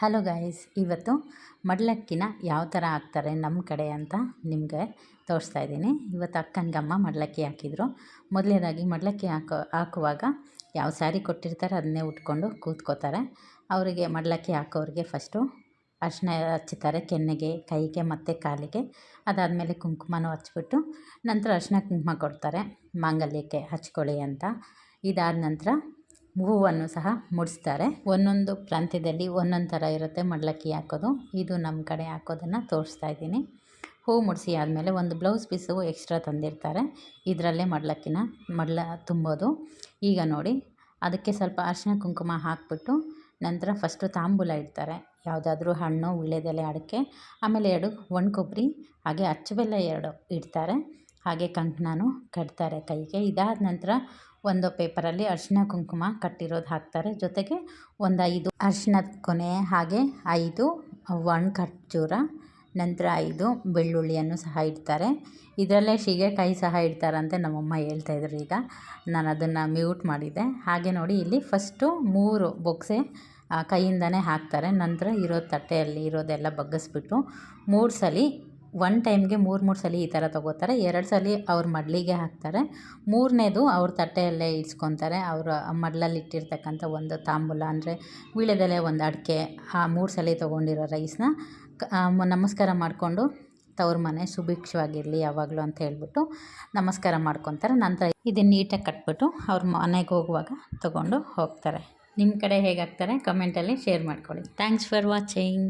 Hello guys, ಇವತ್ತು ಮಡ್ಲಕ್ಕಿನ ಯಾವ ಥರ ಹಾಕ್ತಾರೆ ನಮ್ಮ ಕಡೆ ಅಂತ ನಿಮಗೆ ತೋರಿಸ್ತಾ ಇದ್ದೀನಿ. ಇವತ್ತು ಅಕ್ಕನಿಗಮ್ಮ ಮಡ್ಲಕ್ಕಿ ಹಾಕಿದರು. ಮೊದಲನೇದಾಗಿ ಮಡ್ಲಕ್ಕಿ ಹಾಕೋ, ಹಾಕುವಾಗ ಯಾವ ಸ್ಯಾರಿ ಕೊಟ್ಟಿರ್ತಾರೆ ಅದನ್ನೇ ಉಟ್ಕೊಂಡು ಕೂತ್ಕೋತಾರೆ. ಅವರಿಗೆ ಮಡ್ಲಕ್ಕಿ ಹಾಕೋರಿಗೆ ಫಸ್ಟು ಅರಿಶಿನ ಹಚ್ಚುತ್ತಾರೆ ಕೆನ್ನೆಗೆ, ಕೈಗೆ ಮತ್ತು ಕಾಲಿಗೆ. ಅದಾದಮೇಲೆ ಕುಂಕುಮನೂ ಹಚ್ಬಿಟ್ಟು ನಂತರ ಅರ್ಶಿನ ಕುಂಕುಮ ಕೊಡ್ತಾರೆ. ಮಾಂಗಲ್ಯಕ್ಕೆ ಹಚ್ಕೊಳ್ಳಿ ಅಂತ. ಇದಾದ ನಂತರ ಹೂವನ್ನು ಸಹ ಮುಡಿಸ್ತಾರೆ. ಒಂದೊಂದು ಪ್ರಾಂತ್ಯದಲ್ಲಿ ಒಂದೊಂದು ಥರ ಇರುತ್ತೆ ಮಡ್ಲಕ್ಕಿ ಹಾಕೋದು. ಇದು ನಮ್ಮ ಕಡೆ ಹಾಕೋದನ್ನು ತೋರಿಸ್ತಾ ಇದ್ದೀನಿ. ಹೂ ಮುಡಿಸಿ ಆದಮೇಲೆ ಒಂದು ಬ್ಲೌಸ್ ಪೀಸು ಎಕ್ಸ್ಟ್ರಾ ತಂದಿರ್ತಾರೆ. ಇದರಲ್ಲೇ ಮಡಲಕ್ಕಿನ ಮಡ್ಲ ತುಂಬೋದು. ಈಗ ನೋಡಿ, ಅದಕ್ಕೆ ಸ್ವಲ್ಪ ಅರಿಶಿನ ಕುಂಕುಮ ಹಾಕಿಬಿಟ್ಟು ನಂತರ ಫಸ್ಟು ತಾಂಬೂಲ ಇಡ್ತಾರೆ. ಯಾವುದಾದ್ರೂ ಹಣ್ಣು ವೀಳ್ಯದೆಲೆ ಅಡಿಕೆ, ಆಮೇಲೆ ಎರಡು ಒಣ ಕೊಬ್ಬರಿ ಹಾಗೆ ಅಚ್ಚು ಬೆಲ್ಲ ಎರಡು ಇಡ್ತಾರೆ. ಹಾಗೆ ಕಂಕಣನೂ ಕಟ್ತಾರೆ ಕೈಗೆ. ಇದಾದ ನಂತರ ಒಂದು ಪೇಪರಲ್ಲಿ ಅರಿಶಿನ ಕುಂಕುಮ ಕಟ್ಟಿರೋದು ಹಾಕ್ತಾರೆ. ಜೊತೆಗೆ ಒಂದು ಐದು ಅರಿಶಿನದ ಕೊನೆ ಹಾಗೆ ಐದು ಒಣ ಖರ್ಜೂರ, ನಂತರ ಐದು ಬೆಳ್ಳುಳ್ಳಿಯನ್ನು ಸಹ ಇಡ್ತಾರೆ. ಇದರಲ್ಲೇ ಸೀಗೆಕಾಯಿ ಸಹ ಇಡ್ತಾರಂತೆ ನಮ್ಮಮ್ಮ ಹೇಳ್ತಾಯಿದ್ರು ಈಗ. ನಾನು ಅದನ್ನು ಮ್ಯೂಟ್ ಮಾಡಿದೆ. ಹಾಗೆ ನೋಡಿ ಇಲ್ಲಿ ಫಸ್ಟು ಮೂರು ಬೊಕ್ಸೆ ಕೈಯಿಂದನೇ ಹಾಕ್ತಾರೆ. ನಂತರ ಇರೋ ತಟ್ಟೆಯಲ್ಲಿ ಇರೋದೆಲ್ಲ ಬಗ್ಗಿಸ್ಬಿಟ್ಟು ಮೂರು ಸಲ ಒನ್ ಟೈಮ್ಗೆ ಮೂರು ಮೂರು ಸಲ ಈ ಥರ ತೊಗೋತಾರೆ. ಎರಡು ಸಲ ಅವ್ರ ಮಡಲಿಗೆ ಹಾಕ್ತಾರೆ. ಮೂರನೇದು ಅವ್ರ ತಟ್ಟೆಯಲ್ಲೇ ಇಡ್ಸ್ಕೊತಾರೆ. ಅವರ ಮಡ್ಲಲ್ಲಿ ಇಟ್ಟಿರ್ತಕ್ಕಂಥ ಒಂದು ತಾಂಬೂಲ ಅಂದರೆ ವೀಳ್ಯದೆಲೆ ಒಂದು ಅಡಿಕೆ, ಆ ಮೂರು ಸಲ ತೊಗೊಂಡಿರೋ ರೈಸ್ನ ನಮಸ್ಕಾರ ಮಾಡಿಕೊಂಡು ತವ್ರ ಮನೆ ಸುಭಿಕ್ಷವಾಗಿರಲಿ ಯಾವಾಗಲೂ ಅಂತ ಹೇಳ್ಬಿಟ್ಟು ನಮಸ್ಕಾರ ಮಾಡ್ಕೊತಾರೆ. ನಂತರ ಇದನ್ನು ನೀಟಾಗಿ ಕಟ್ಬಿಟ್ಟು ಅವ್ರ ಮನೆಗೆ ಹೋಗುವಾಗ ತೊಗೊಂಡು ಹೋಗ್ತಾರೆ. ನಿಮ್ಮ ಕಡೆ ಹೇಗಾಗ್ತಾರೆ? ಕಮೆಂಟಲ್ಲಿ ಶೇರ್ ಮಾಡ್ಕೊಳ್ಳಿ. Thanks for watching